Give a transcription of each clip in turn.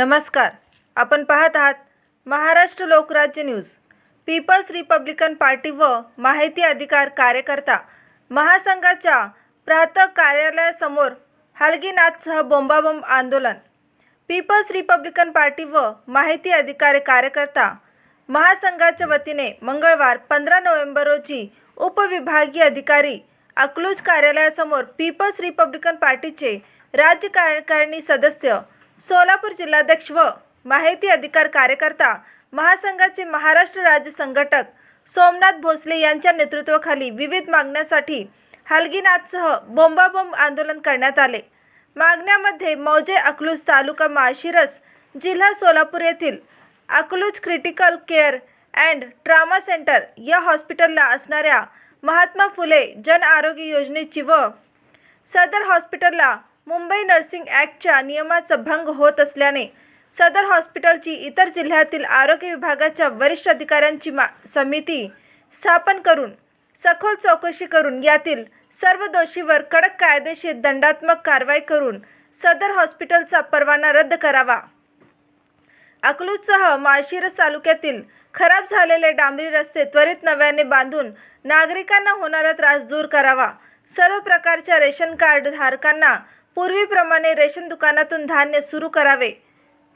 नमस्कार. आपण पाहत आहात Maharashtra Lokrajya news. People's republican party व माहिती अधिकार कार्यकर्ता महासंघाच्या प्रातः कार्यालयासमोर हलगीनाथसह बोंबाबोंब आंदोलन. पीपल्स रिपब्लिकन पार्टी व माहिती अधिकार कार्यकर्ता महासंघाच्या वतीने मंगळवार पंधरा नोव्हेंबर रोजी उपविभागीय अधिकारी अकलूज कार्यालयासमोर पीपल्स रिपब्लिकन पार्टीचे राज्य कार्यकारिणी सदस्य सोलापूर जिल्हाध्यक्ष व माहिती अधिकार कार्यकर्ता महासंघाचे महाराष्ट्र राज्य संघटक सोमनाथ भोसले यांच्या नेतृत्वाखाली विविध मागण्यासाठी हलगीनाथसह बोंबाबोंब आंदोलन करण्यात आले. मागण्यामध्ये मौजे अकलूज तालुका माळशिरस जिल्हा सोलापूर येथील Akluj critical care and trauma centre या हॉस्पिटलला असणाऱ्या महात्मा फुले जन आरोग्य योजनेची व सदर हॉस्पिटलला मुंबई नर्सिंग ॲक्टच्या नियमाचा भंग होत असल्याने सदर हॉस्पिटलची इतर जिल्ह्यातील आरोग्य विभागाच्या वरिष्ठ अधिकाऱ्यांची मा समिती स्थापन करून सखोल चौकशी करून यातील सर्व दोषीवर कडक कायदेशीर दंडात्मक कारवाई करून सदर हॉस्पिटलचा परवाना रद्द करावा. अकलूजसह माळशिरस तालुक्यातील खराब झालेले डांबरी रस्ते त्वरित नव्याने बांधून नागरिकांना होणारा त्रास दूर करावा. सर्व प्रकारच्या रेशन कार्ड धारकांना पूर्वीप्रमाणे रेशन दुकानातून धान्य सुरू करावे.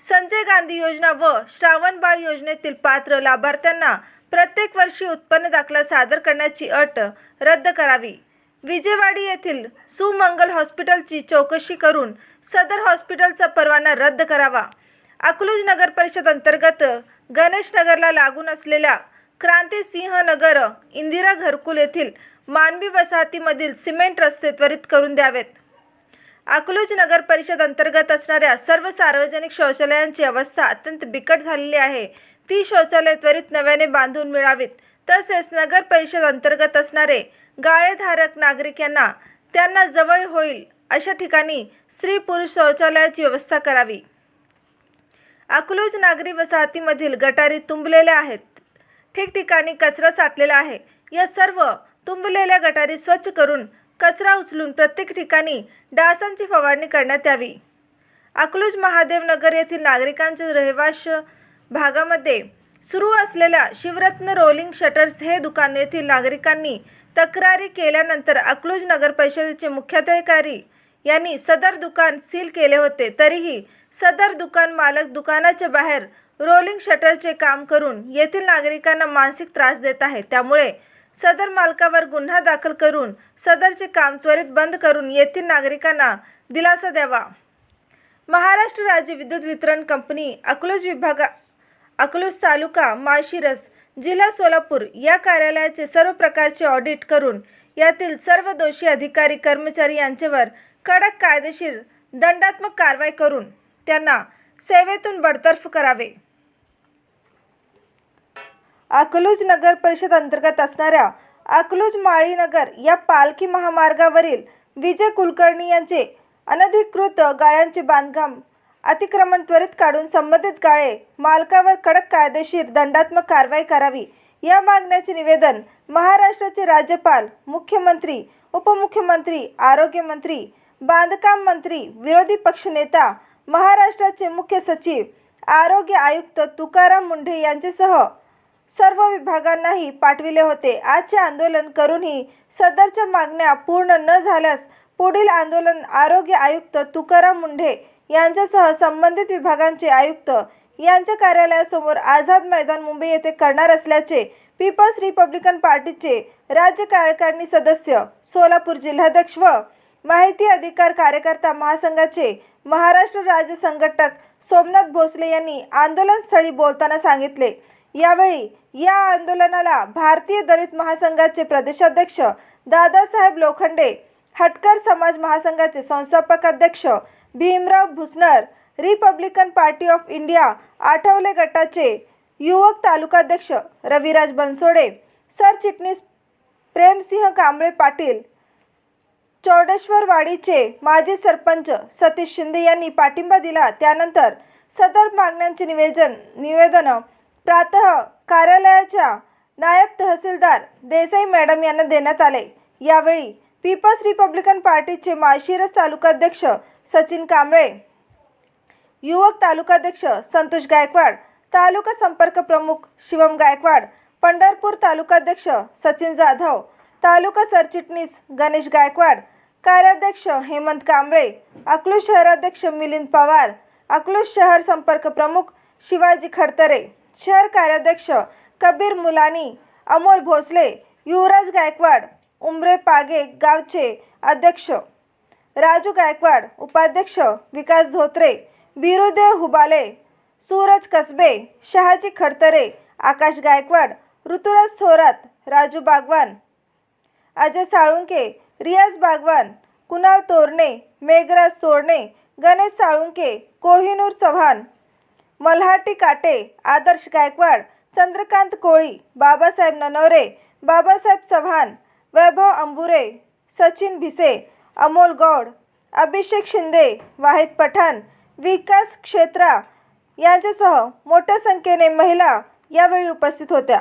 संजय गांधी योजना व श्रावणबाळ योजनेतील पात्र लाभार्थ्यांना प्रत्येक वर्षी उत्पन्न दाखला सादर करण्याची अट रद्द करावी. विजयवाडी येथील सुमंगल हॉस्पिटलची चौकशी करून सदर हॉस्पिटलचा परवाना रद्द करावा. अकलूज नगर परिषद अंतर्गत गणेश नगरला लागून असलेल्या क्रांतिसिंह नगर इंदिरा घरकुल येथील मानवी वसाहतीमधील सिमेंट रस्ते त्वरित करून द्यावेत. अकलूज नगर परिषद अंतर्गत असणाऱ्या सर्व सार्वजनिक शौचालयांची अवस्था अत्यंत बिकट झालेली आहे. ती शौचालय त्वरित नव्याने बांधून मिळावीत. तसेच नगर परिषद अंतर्गत असणारे गाळेधारक नागरिक यांना त्यांना जवळ होईल अशा ठिकाणी स्त्री पुरुष शौचालयाची व्यवस्था करावी. अकलूज नागरी वसाहतीमधील गटारी तुंबलेल्या आहेत. ठिकठिकाणी कचरा साठलेला आहे. या सर्व तुंबलेल्या गटारी स्वच्छ करून कचरा उचलून प्रत्येक ठिकाणी डासांची फवारणी करण्यात यावी. अकलूज महादेवनगर येथील नागरिकांच्या रहिवाश भागामध्ये सुरू असलेल्या शिवरत्न रोलिंग शटर्स हे दुकान येथील नागरिकांनी तक्रारी केल्यानंतर अकलूज नगर परिषदेचे मुख्याधिकारी यांनी सदर दुकान सील केले होते. तरीही सदर दुकान मालक दुकानाच्या बाहेर रोलिंग शटरचे काम करून येथील नागरिकांना मानसिक त्रास देत आहे. त्यामुळे सदर मालकावर गुन्हा दाखल करून सदरचे काम त्वरित बंद करून येथील नागरिकांना दिलासा द्यावा. महाराष्ट्र राज्य विद्युत वितरण कंपनी अकलूज विभागा अकलूज तालुका माळशिरस जिल्हा सोलापूर या कार्यालयाचे सर्व प्रकारचे ऑडिट करून यातील सर्व दोषी अधिकारी कर्मचारी यांच्यावर कडक कायदेशीर दंडात्मक कारवाई करून त्यांना सेवेतून बडतर्फ करावे. अकलूज नगर परिषद अंतर्गत असणाऱ्या अकलूज माळीनगर या पालखी महामार्गावरील विजय कुलकर्णी यांचे अनधिकृत गाळ्यांचे बांधकाम अतिक्रमण त्वरित काढून संबंधित गाळे मालकावर कडक कायदेशीर दंडात्मक कारवाई करावी या मागण्याचे निवेदन महाराष्ट्राचे राज्यपाल मुख्यमंत्री उपमुख्यमंत्री आरोग्यमंत्री बांधकाम मंत्री विरोधी पक्षनेता महाराष्ट्राचे मुख्य सचिव आरोग्य आयुक्त तुकाराम मुंढे यांच्यासह सर्व विभागांनाही पाठविले होते. आजचे आंदोलन करूनही सदरच्या मागण्या पूर्ण न झाल्यास पुढील आंदोलन आरोग्य आयुक्त तुकाराम मुंढे यांच्यासह संबंधित विभागांचे आयुक्त यांच्या कार्यालयासमोर आझाद मैदान मुंबई येथे करणार असल्याचे पीपल्स रिपब्लिकन पार्टीचे राज्य कार्यकारिणी सदस्य सोलापूर जिल्हाध्यक्ष व माहिती अधिकार कार्यकर्ता महासंघाचे महाराष्ट्र राज्य संघटक सोमनाथ भोसले यांनी आंदोलनस्थळी बोलताना सांगितले यावेळी या आंदोलनाला भारतीय दलित महासंघाचे प्रदेशाध्यक्ष दादासाहेब लोखंडे हटकर समाज महासंघाचे संस्थापक अध्यक्ष Bhimrao Bhusnar republican party of India Athawale गटाचे युवक तालुकाध्यक्ष रविराज बनसोडे सरचिटणीस प्रेमसिंह कांबळे पाटील चौडेश्वरवाडीचे माजी सरपंच सतीश शिंदे यांनी पाठिंबा दिला. त्यानंतर सदर मागण्यांचे निवेदन निवेदनं प्रातः कार्यालयाच्या नायब तहसीलदार देसाई मॅडम यांना देण्यात आले. यावेळी पीपल्स रिपब्लिकन पार्टीचे माळशिरस तालुकाध्यक्ष सचिन कांबळे युवक तालुकाध्यक्ष संतोष गायकवाड तालुका संपर्क प्रमुख शिवम गायकवाड पंढरपूर तालुकाध्यक्ष सचिन जाधव तालुका सरचिटणीस गणेश गायकवाड कार्याध्यक्ष हेमंत कांबळे अकलूज शहराध्यक्ष मिलिंद पवार अकलूज शहर संपर्क प्रमुख शिवाजी खडतरे. शहर कार्याध्यक्ष कबीर मुलानी अमोल भोसले युवराज गायकवाड उमरे पागे गावचे अध्यक्ष राजू गायकवाड उपाध्यक्ष विकास धोत्रे बिरुदेव हुबाले सूरज कसबे शहाजी खडतरे आकाश गायकवाड ऋतुराज थोरात राजू बागवान अजय साळुंके रियाज बागवान कुणाल तोरणे मेघराज तोरणे गणेश साळुंके कोहिनूर चव्हाण मल्हाटी काटे आदर्श गायकवाड चंद्रकांत कोळी बाबासाहेब ननवरे बाबासाहेब चव्हाण वैभव अंबुरे सचिन भिसे अमोल गौड अभिषेक शिंदे वाहिद पठाण विकास क्षेत्रा यांच्यासह मोठ्या संख्येने महिला यावेळी उपस्थित होत्या.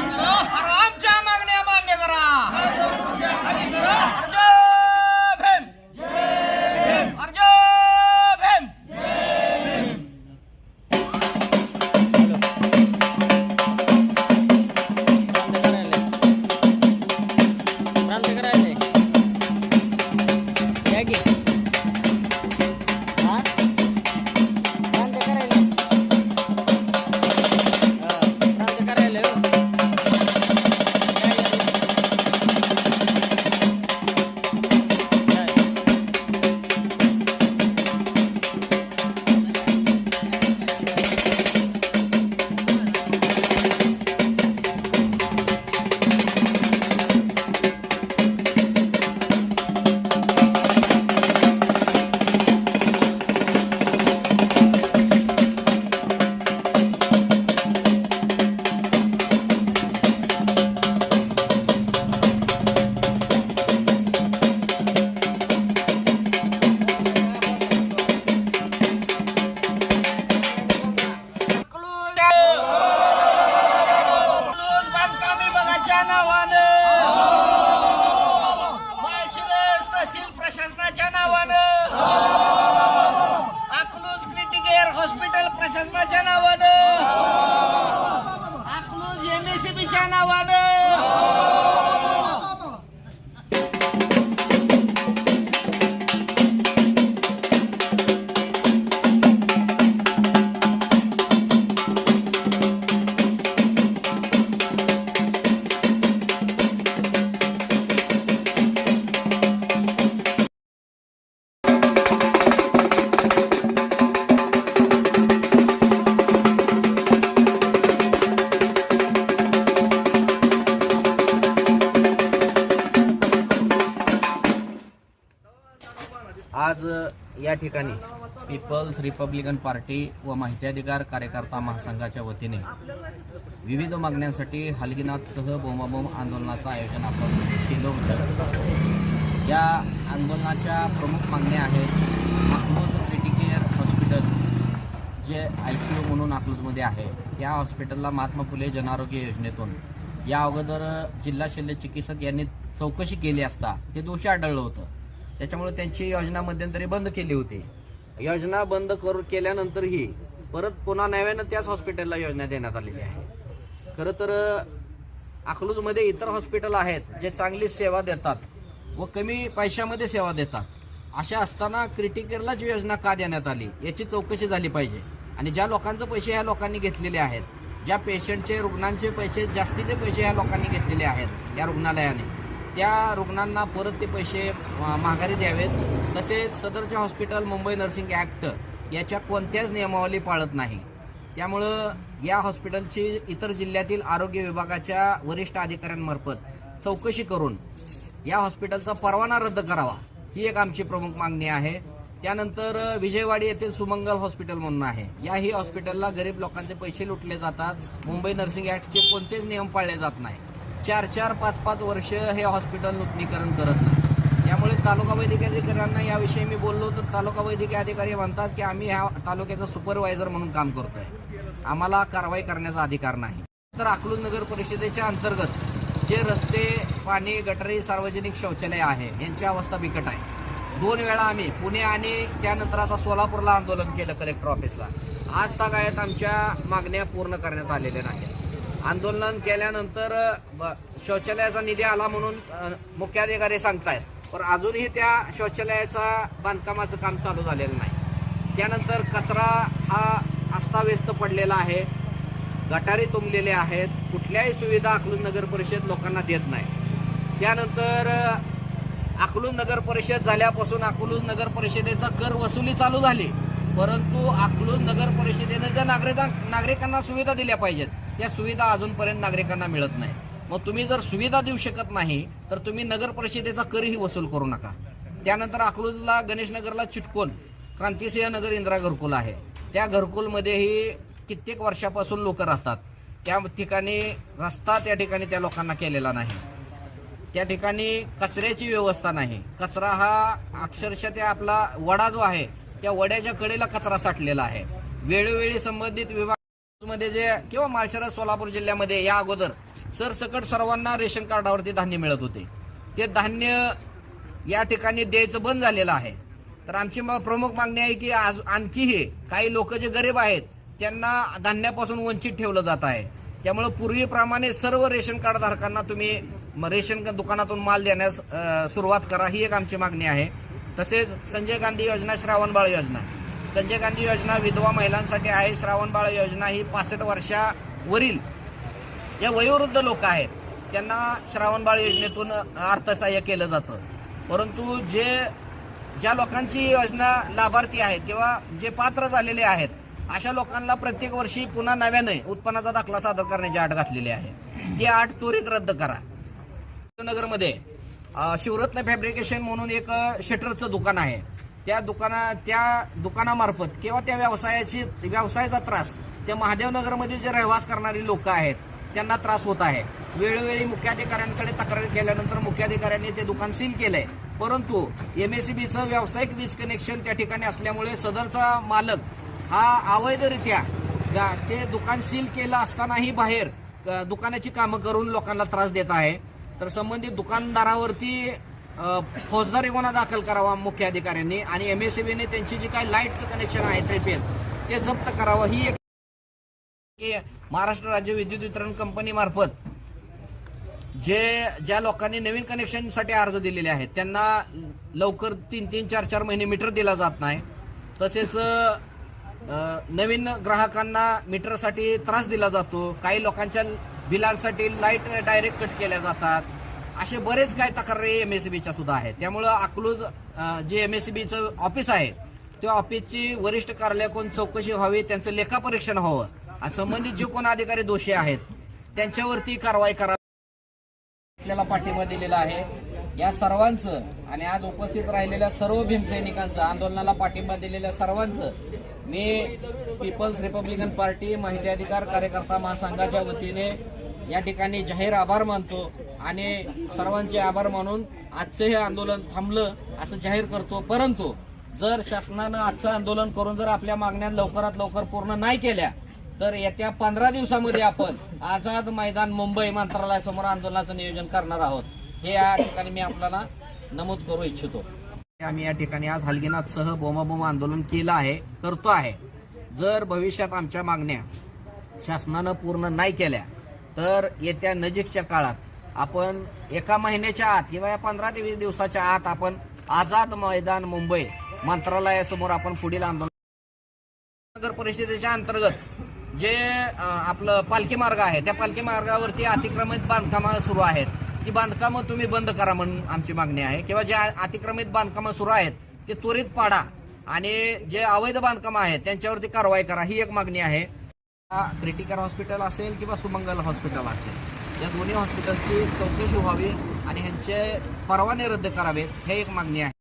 janawana आज या ठिकाणी पीपल्स रिपब्लिकन पार्टी व माहिती अधिकार कार्यकर्ता महासंघाच्या वतीने विविध मागण्यांसाठी हलगीनाथसह बोंबाबोंब आंदोलनाचं आयोजन आपण केलं होतं. या आंदोलनाच्या प्रमुख मागण्या आहेत अकलूज क्रिटिकेअर हॉस्पिटल जे आय सी यू म्हणून अकलूजमध्ये आहे. या हॉस्पिटलला महात्मा फुले जनआरोग्य योजनेतून या अगोदर जिल्हा शल्य चिकित्सक यांनी चौकशी केली असता ते दोषी आढळलं होतं. त्याच्यामुळे त्यांची योजना मध्यंतरी बंद केली होती. योजना बंद करून केल्यानंतरही परत पुन्हा नव्यानं त्याच हॉस्पिटलला योजना देण्यात आलेली आहे. खरं तर अकलूजमध्ये इतर हॉस्पिटल आहेत जे चांगली सेवा देतात व कमी पैशामध्ये सेवा देतात. अशा असताना क्रिटिकललाच योजना का देण्यात आली याची चौकशी झाली पाहिजे. आणि ज्या लोकांचे पैसे ह्या लोकांनी घेतलेले आहेत ज्या पेशंटचे रुग्णांचे पैसे जास्तीचे पैसे ह्या लोकांनी घेतलेले आहेत या रुग्णालयाने. त्या रुग्णांना परत ते पैसे माघारी द्यावेत. तसेच सदरचे हॉस्पिटल मुंबई नर्सिंग ॲक्ट याच्या कोणत्याच नियमावली पाळत नाही. त्यामुळं या हॉस्पिटलची इतर जिल्ह्यातील आरोग्य विभागाच्या वरिष्ठ अधिकाऱ्यांमार्फत चौकशी करून या हॉस्पिटलचा परवाना रद्द करावा ही एक आमची प्रमुख मागणी आहे. त्यानंतर विजयवाडी येथील सुमंगल हॉस्पिटल म्हणून आहे. याही हॉस्पिटलला गरीब लोकांचे पैसे लुटले जातात. मुंबई नर्सिंग ॲक्टचे कोणतेच नियम पाळले जात नाही चार चार पाच पाच वर्ष हे हॉस्पिटल नूतनीकरण करत नाही. त्यामुळे तालुका वैद्यकीय अधिकाऱ्यांना याविषयी मी बोललो तर तालुका वैद्यकीय अधिकारी म्हणतात की आम्ही ह्या तालुक्याचा सुपरवायझर म्हणून काम करतोय. आम्हाला कारवाई करण्याचा अधिकार नाही. तर अकलूज नगर परिषदेच्या अंतर्गत जे रस्ते पाणी गटरी सार्वजनिक शौचालय आहे यांची अवस्था बिकट आहे. दोन वेळा आम्ही पुणे आणि त्यानंतर आता सोलापूरला आंदोलन केलं कलेक्टर ऑफिसला आज तागायत आमच्या मागण्या पूर्ण करण्यात आलेल्या नाहीत. आंदोलन केल्यानंतर ब- शौचालयाचा निधी आला म्हणून मुख्याधिकारी सांगतायत. पण अजूनही त्या शौचालयाचा बांधकामाचं काम चालू झालेलं नाही. त्यानंतर कचरा हा अस्ताव्यस्त पडलेला आहे. गटारी तुंबलेले आहेत. कुठल्याही सुविधा अकलूज नगर परिषद लोकांना देत नाही. त्यानंतर अकलूज नगर परिषद झाल्यापासून अकलूज नगर परिषदेचा कर वसुली चालू झाली. परंतु अकलूज नगर परिषदेनं ज्या नागरिकां नागरिकांना सुविधा दिल्या पाहिजेत त्या सुविधा अजूनपर्यंत नागरिकांना मिळत नाही. मग तुम्ही जर सुविधा देऊ शकत नाही तर तुम्ही नगर परिषदेचा करही वसूल करू नका. त्यानंतर अकलूजला गणेशनगरला चिटकून क्रांतिसिंह नगर इंदिरा घरकुल आहे. त्या घरकुलमध्येही कित्येक वर्षापासून लोक राहतात. त्या ठिकाणी रस्ता त्या ठिकाणी त्या लोकांना केलेला नाही. त्या ठिकाणी कचऱ्याची व्यवस्था नाही. कचरा हा अक्षरशः त्या आपला वडा जो आहे त्या वड्याच्या कडेला कचरा साठलेला आहे. वेळोवेळी संबंधित विभाग मध्ये जे किंवा माळशिरस सोलापूर जिल्ह्यामध्ये या अगोदर सरसकट सर्वांना रेशन कार्डावरती धान्य मिळत होते. ते धान्य या ठिकाणी द्यायचं बंद झालेलं आहे. तर आमची प्रमुख मागणी आहे की आज आणखीही काही लोक जे गरीब आहेत त्यांना धान्यापासून वंचित ठेवलं जात आहे. त्यामुळे पूर्वीप्रमाणे सर्व रेशन कार्ड धारकांना तुम्ही रेशन दुकानातून माल देण्यास सुरुवात करा ही एक आमची मागणी आहे. तसेच संजय गांधी योजना श्रावणबाळ योजना. संजय गांधी योजना विधवा महिलांसाठी आहे श्रावणबाळ योजना ही पासष्ट वर्षावरील जे वयोवृद्ध लोक आहेत त्यांना श्रावणबाळ योजनेतून अर्थसहाय्य केलं जातं. परंतु जे ज्या लोकांची योजना लाभार्थी आहेत किंवा जे पात्र झालेले आहेत अशा लोकांना प्रत्येक वर्षी पुन्हा नव्याने उत्पन्नाचा दाखला सादर करण्याची अट घातलेली आहे. ती अट त्वरित रद्द करा. नगरमध्ये शिवरत्न फॅब्रिकेशन म्हणून एक शटरचं दुकान आहे. त्या दुकाना त्या दुकानामार्फत किंवा त्या व्यवसायाची व्यवसायाचा त्रास त्या महादेवनगरमध्ये जे रहिवास करणारी लोक आहेत त्यांना त्रास होत आहे. वेळोवेळी मुख्याधिकाऱ्यांकडे तक्रार केल्यानंतर मुख्याधिकाऱ्यांनी ते दुकान सील केलंय. परंतु एमएससीबीचं व्यावसायिक वीज कनेक्शन त्या ठिकाणी असल्यामुळे सदरचा मालक हा अवैधरित्या ते दुकान सील केलं असतानाही बाहेर दुकानाची कामं करून लोकांना त्रास देत आहे. तर संबंधित दुकानदारावरती फौजदारी गुन्हा दाखल करावा मुख्य अधिकाऱ्यांनी आणि एम एस एमएससीबीने त्यांची जी काही लाईटचं कनेक्शन आहे त्रिपेल ते जप्त करावं. ही एक की महाराष्ट्र राज्य विद्युत वितरण कंपनी मार्फत जे ज्या लोकांनी नवीन कनेक्शनसाठी अर्ज दिलेले आहेत त्यांना लवकर तीन तीन चार चार महिने मीटर दिला जात नाही. तसेच नवीन ग्राहकांना मीटरसाठी त्रास दिला जातो. काही लोकांच्या बिलांसाठी लाइट डायरेक्ट कट केल्या जातात. असे बरेच काही तक्रारी एम एस बीच्या सुद्धा आहेत. त्यामुळं अकलूज जे एम एस बीचं ऑफिस आहे त्या ऑफिसची वरिष्ठ कार्यालयाकडून चौकशी व्हावी त्यांचं लेखापरीक्षण व्हावं आणि संबंधित जे कोण अधिकारी दोषी आहेत त्यांच्यावरती कारवाई करावी आपल्याला पाठिंबा दिलेला आहे. या सर्वांचं आणि आज उपस्थित राहिलेल्या सर्व भीमसैनिकांचं आंदोलनाला पाठिंबा दिलेल्या सर्वांचं मी पीपल्स रिपब्लिकन पार्टी माहिती अधिकार कार्यकर्ता महासंघाच्या वतीने या ठिकाणी जाहीर आभार मानतो. आणि सर्वांचे आभार मानून आजचं हे आंदोलन थांबलं असं जाहीर करतो. परंतु जर शासनानं आजचं आंदोलन करून जर आपल्या मागण्या लवकरात लवकर पूर्ण नाही केल्या तर येत्या पंधरा दिवसामध्ये आपण आझाद मैदान मुंबई मंत्रालयासमोर आंदोलनाचं नियोजन करणार आहोत. हे या ठिकाणी मी आपल्याला नमूद करू इच्छितो. आम्ही या ठिकाणी आज हलगीनाथसह बोमाबोमा आंदोलन केलं आहे करतो आहे. जर भविष्यात आमच्या मागण्या शासनानं पूर्ण नाही केल्या तर येत्या नजीकच्या काळात आपण एका महिन्याच्या आत किंवा या पंधरा ते वीस दिवसाच्या आत आपण आझाद मैदान मुंबई मंत्रालयासमोर आपण पुढील आंदोलन नगर परिषदेच्या अंतर्गत जे आपलं पालखी मार्ग आहे त्या पालखी मार्गावरती अतिक्रमित बांधकामं सुरू आहेत. ती बांधकामं तुम्ही बंद करा म्हणून आमची मागणी आहे. किंवा जे अतिक्रमित बांधकामं सुरू आहेत ते त्वरित पाडा आणि जे अवैध बांधकामं आहेत त्यांच्यावरती कारवाई करा. ही एक मागणी आहे. क्रिटिकल हॉस्पिटल असेल किंवा सुमंगल हॉस्पिटल असेल. या दोन्ही हॉस्पिटलची चौकशी व्हावी आणि ह्यांचे परवाने रद्द करावेत हे एक मागणी आहे.